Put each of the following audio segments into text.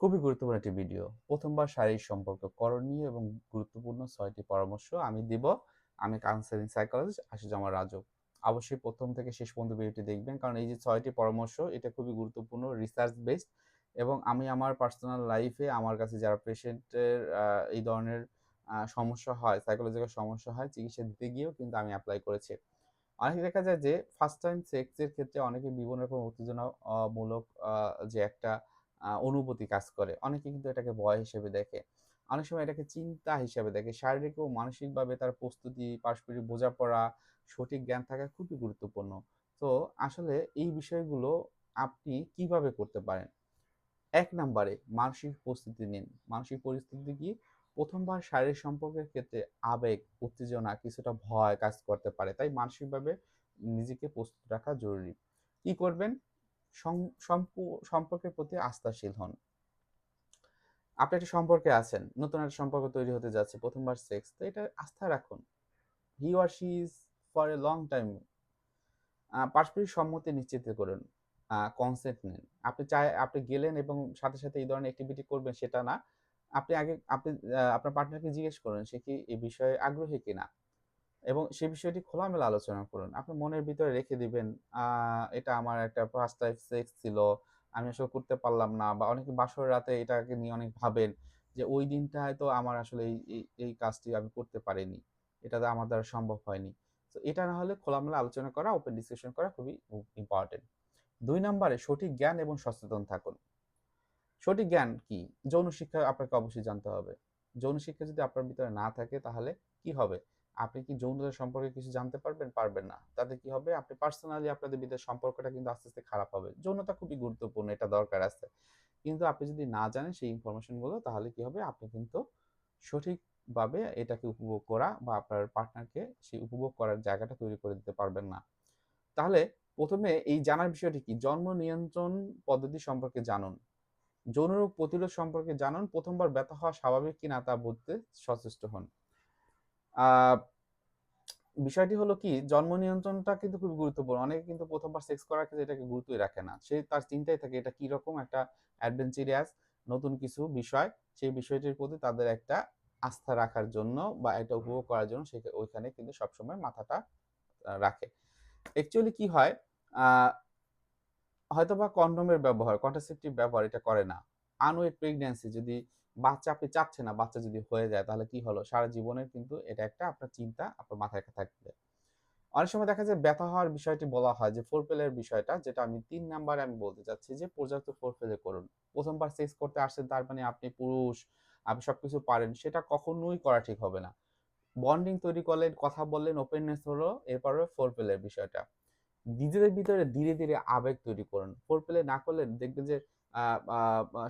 খুবই গুরুত্বপূর্ণ একটি ভিডিও প্রথমবার শারীরিক সম্পর্ক করণীয় এবং গুরুত্বপূর্ণ ছয়টি পরামর্শ আমি দিব। আমি কাউন্সেলিং সাইকোলজিস্ট আশুজামা রাজু। অবশ্যই প্রথম থেকে শেষ পর্যন্ত ভিডিওটি দেখবেন, কারণ এই যে ছয়টি পরামর্শ, এটা খুবই গুরুত্বপূর্ণ রিসার্চ বেসড এবং আমি আমার পার্সোনাল লাইফে আমার কাছে যারা পেশেন্টের এই ধরনের সমস্যা হয় সাইকোলজিক্যাল সমস্যা হয় চিকিৎসা দিতে গিয়েও কিন্তু আমি অ্যাপ্লাই করেছি। অনেকে দেখা যায় যে ফার্স্ট টাইম সেক্সের ক্ষেত্রে অনেকে বিভিন্ন রকম উত্তেজনামূলক যে একটা অনুভূতি কাজ করে। অনেকে কিন্তু এটাকে ভয় হিসেবে দেখে। অনেক সময় এটাকে চিন্তা হিসেবে দেখে। শারীরিক ও মানসিকভাবে তার প্রস্তুতি, পারস্পরিক বোঝাপড়া, সঠিক জ্ঞান থাকা খুবই গুরুত্বপূর্ণ। তো আসলে এই বিষয়গুলো আপনি কীভাবে করতে পারেন? এক নম্বরে মানসিক প্রস্তুতি নিন। মানসিক পরিস্থিতি কি? প্রথমবার শারীরিক সম্পর্কের ক্ষেত্রে আবেগ, উত্তেজনা কিছুটা ভয় কাজ করতে পারে। তাই মানসিকভাবে নিজেকে প্রস্তুত রাখা জরুরি। কি করবেন? সম্পর্কের প্রতি আস্থাশীল হন। আপনি একটা সম্পর্কে আছেন, নতুন একটা সম্পর্ক তৈরি হতে যাচ্ছে, প্রথমবার সেক্স তো এটা আস্থা রাখুন। He or she is for a long time পারস্পরিক সম্মতি নিশ্চিত করুন কনসেন্ট নেন। আপনি চাই আপনি গেলেন এবং সাথে সাথে এই ধরনের অ্যাক্টিভিটি করবেন, সেটা না। আপনি আগে, আপনি আপনার পার্টনারকে জিজ্ঞেস করুন, সে কি এই বিষয়ে আগ্রহী কিনা? এবং সে বিষয়টি খোলামেলা আলোচনা করুন। আপনি মনের ভিতরে রেখে দিবেন এটা আমার একটা ফার্স্ট টাইম সেক্স ছিল, আমি আসলে করতে পারলাম না। বা অনেকে বাসর রাতে এটাকে নিয়ে অনেক ভাবেন যে, ওই দিনটা হয়তো আমার আসলে এই এই কাজটি আমি করতে পারিনি। এটা আমার দ্বারা সম্ভব হয়নি। তো এটা না হলে খোলামেলা আলোচনা করা ওপেন ডিসকাশন করা খুবই ইম্পর্টেন্ট দুই নম্বরে, সঠিক জ্ঞান এবং সচেতন থাকুন। সঠিক জ্ঞান কি? যৌন শিক্ষা আপনাকে অবশ্যই জানতে হবে। যৌন শিক্ষা যদি আপনার ভিতরে না থাকে, তাহলে কি হবে? আপনি কি যৌনতা সম্পর্কে কিছু জানতে পারবেন? পারবেন না। তাতে কি হবে? আপনি পার্সোনালি আপনাদের ভিতরে সম্পর্কটা কিন্তু আস্তে আস্তে খারাপ হবে। যৌনতা খুবই গুরুত্বপূর্ণ, এটা দরকার আছে। কিন্তু আপনি যদি না জানেন সেই ইনফরমেশনগুলো তাহলে কি হবে? আপনি কিন্তু সঠিকভাবে এটাকে উপভোগ করা বা আপনার পার্টনারকে সেই উপভোগ করার জায়গাটা তৈরি করে দিতে পারবেন না। তাহলে প্রথমে এই জানার বিষয়টি কি? জন্ম নিয়ন্ত্রণ পদ্ধতি সম্পর্কে জানুন। যৌন রোগ প্রতিরোধ সম্পর্কে জানুন। প্রথমবার ব্যথা হওয়া স্বাভাবিক কিনা তা বুঝতে সচেষ্ট হন। বিষয়টি হলো কি, জন্ম নিয়ন্ত্রণটা কিন্তু খুব গুরুত্বপূর্ণ। অনেকে কিন্তু প্রথমবার সেক্স করার ক্ষেত্রে এটাকে গুরুত্বই রাখে না। সে তার চিন্তাই থাকে এটা কি রকম একটা অ্যাডভেঞ্চারিয়াস নতুন কিছু বিষয় সেই বিষয়টির প্রতি তাদের একটা আস্থা রাখার জন্য বা এটা উপভোগ করার জন্য সে ওইখানে কিন্তু সবসময় মাথাটা রাখে। অ্যাকচুয়ালি কি হয় হয়তো বা কন্ডোমের ব্যবহার কন্ট্রাসেপটিভ ব্যবহার এটা করে না। আনওয়েট প্রেগন্যান্সি যদি বাচ্চা আপনি চাচ্ছেন না, বাচ্চা যদি হয়ে যায়, তাহলে কি হলো? সারা জীবনের কিন্তু এটা একটা আপনার চিন্তা আপনার মাথায় থাকবে। অনেক সময় দেখা যায় ব্যথা হওয়ার বিষয়টি বলা হয় যে ফোর পেলের বিষয়টা, যেটা আমি তিন নাম্বারে আমি বলতে চাচ্ছি যে, পর্যাপ্ত ফোর পেলে করুন। প্রথমবার সেক্স করতে আসছেন, তার মানে আপনি পুরুষ, আপনি সবকিছু পারেন, সেটা কখনোই করা ঠিক হবে না। বন্ডিং তৈরি করলেন, কথা বললেন ওপেননেস হলো, এরপরে ফোর পেলের বিষয়টা। নিজেদের ভিতরে ধীরে ধীরে আবেগ তৈরি করেন। ফোর প্লে না করলে দেখবেন যে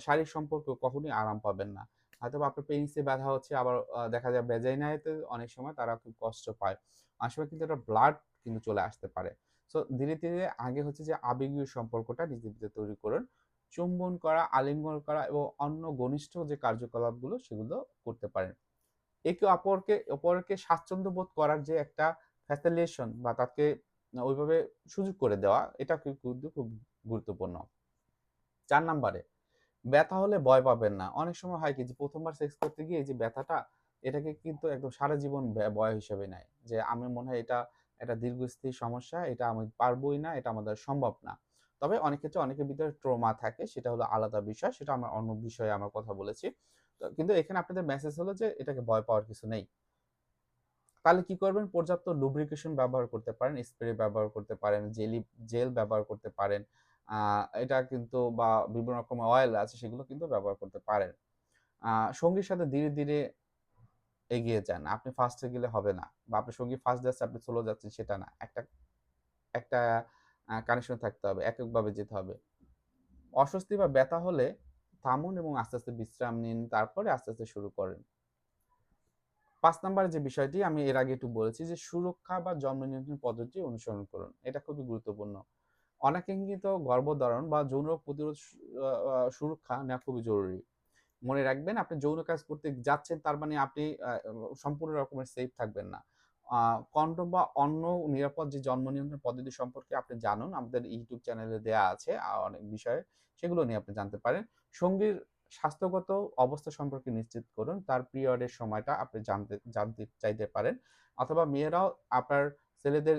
শারীরিক সম্পর্ক কখনোই আরাম পাবেন না। হয়তো আপনার পেনিসে ব্যথা হচ্ছে, আবার দেখা যায় বেজাইনাতে অনেক সময় তারা খুব কষ্ট পায়। সময় কিন্তু একটা ব্লাড কিন্তু চলে আসতে পারে। সো ধীরে ধীরে আগে হচ্ছে যে আবেগীয় সম্পর্কটা নিজের ভিতরে তৈরি করুন। চুম্বন করা, আলিঙ্গন করা এবং অন্য ঘনিষ্ঠ যে কার্যকলাপগুলো সেগুলো করতে পারেন। একে অপরকে অপরকে স্বাচ্ছন্দ্য বোধ করার যে একটা ফ্যাসিলেশন বা তাকে ওইভাবে সুযোগ করে দেওয়া, এটা কিন্তু খুব গুরুত্বপূর্ণ। চার নাম্বারে, ব্যথা হলে ভয় পাবেন না। অনেক সময় হয় কি যে প্রথমবার সেক্স করতে গিয়ে যে ব্যথাটা, এটাকে কিন্তু একদম সারা জীবন ভয় হিসেবে নেয়। যে আমি মনে হয় এটা একটা দীর্ঘস্থায়ী সমস্যা, এটা আমি পারবোই না, এটা আমাদের সম্ভব না। তবে অনেক ক্ষেত্রে অনেকের ভিতরে ট্রমা থাকে, সেটা হলো আলাদা বিষয়, সেটা আমরা অন্য বিষয়ে আমার কথা বলেছি। কিন্তু এখানে আপনাদের মেসেজ হলো যে এটাকে ভয় পাওয়ার কিছু নেই। তাহলে কি করবেন? পর্যাপ্ত লুব্রিকেশন ব্যবহার করতে পারেন স্প্রে ব্যবহার করতে পারেন জেলি জেল ব্যবহার করতে পারেন এটা কিন্তু বা বিভিন্ন রকম অয়েল আছে সেগুলো কিন্তু ব্যবহার করতে পারেন। সঙ্গীর সাথে ধীরে ধীরে এগিয়ে যান। আপনি ফার্স্টে গেলে হবে না বা আপনার সঙ্গী ফার্স্ট যাচ্ছে, আপনি চলে যাচ্ছেন, সেটা না। একটা একটা কানেকশন থাকতে হবে, এককভাবে যেতে হবে। অস্বস্তি বা ব্যথা হলে থামুন এবং আস্তে আস্তে বিশ্রাম নিন, তারপরে আস্তে আস্তে শুরু করেন। পাঁচ নাম্বার যে বিষয়টি আমি এর আগে একটু বলেছি যে সুরক্ষা বা জন্ম নিয়ন্ত্রণ পদ্ধতি অনুসরণ করুন। এটা খুবই গুরুত্বপূর্ণ। অনাকাঙ্ক্ষিত গর্ভধারণ বা যৌন প্রতিরোধ সুরক্ষা নেওয়া খুবই জরুরি। মনে রাখবেন আপনি যৌন কাজ করতে যাচ্ছেন তার মানে আপনি সম্পূর্ণ রকমের সেফ থাকবেন না। কন্ডম বা অন্য নিরাপদ যে জন্ম নিয়ন্ত্রণ পদ্ধতি সম্পর্কে আপনি জানুন। আমাদের ইউটিউব চ্যানেলে দেয়া আছে অনেক বিষয়ে। সেগুলো নিয়ে আপনি জানতে পারেন। সঙ্গীর স্বাস্থ্যগত অবস্থা সম্পর্কে নিশ্চিত করুন। তার পিরিয়ডের সময়টা আপনি জানতে জানতে চাইতে পারেন। অথবা মেয়েরাও আপনার ছেলেদের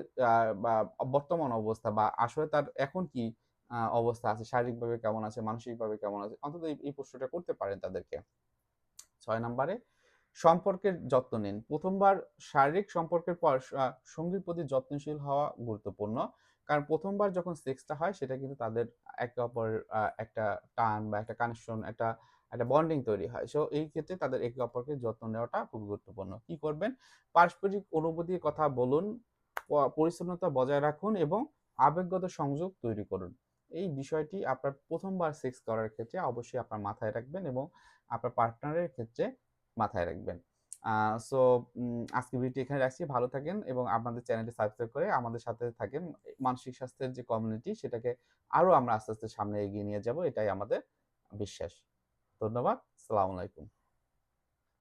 বর্তমান অবস্থা বা আসলে তার এখন কি অবস্থা আছে, শারীরিকভাবে কেমন আছে, মানসিকভাবে কেমন আছে, অন্তত এই প্রশ্নটা করতে পারেন তাদেরকে। ছয় নম্বরে সম্পর্কের যত্ন নিন। প্রথমবার শারীরিক সম্পর্কের পর সঙ্গীর প্রতি যত্নশীল হওয়া গুরুত্বপূর্ণ। কারণ প্রথমবার যখন সেক্সটা হয় সেটা কিন্তু তাদের একে অপরের একটা টান বা একটা কানেকশন একটা একটা বন্ডিং তৈরি হয়। সো এই ক্ষেত্রে তাদের একে অপরকে যত্ন নেওয়াটা খুব গুরুত্বপূর্ণ। কি করবেন? পারস্পরিক অনুভূতির কথা বলুন, পরিচ্ছন্নতা বজায় রাখুন এবং আবেগগত সংযোগ তৈরি করুন। এই বিষয়টি আপনার প্রথমবার সেক্স করার ক্ষেত্রে অবশ্যই আপনার মাথায় রাখবেন এবং আপনার পার্টনারের ক্ষেত্রে মাথায় রাখবেন। সো আজকে ভিডিওটি এখানে রাখছি। ভালো থাকেন এবং আপনাদের চ্যানেলটি সাবস্ক্রাইব করে আমাদের সাথে থাকেন। মানসিক স্বাস্থ্যের যে কমিউনিটি সেটাকে আরও আমরা আস্তে, আস্তে সামনে এগিয়ে নিয়ে যাব এটাই আমাদের বিশ্বাস। ধন্যবাদ। সালাম আলাইকুম।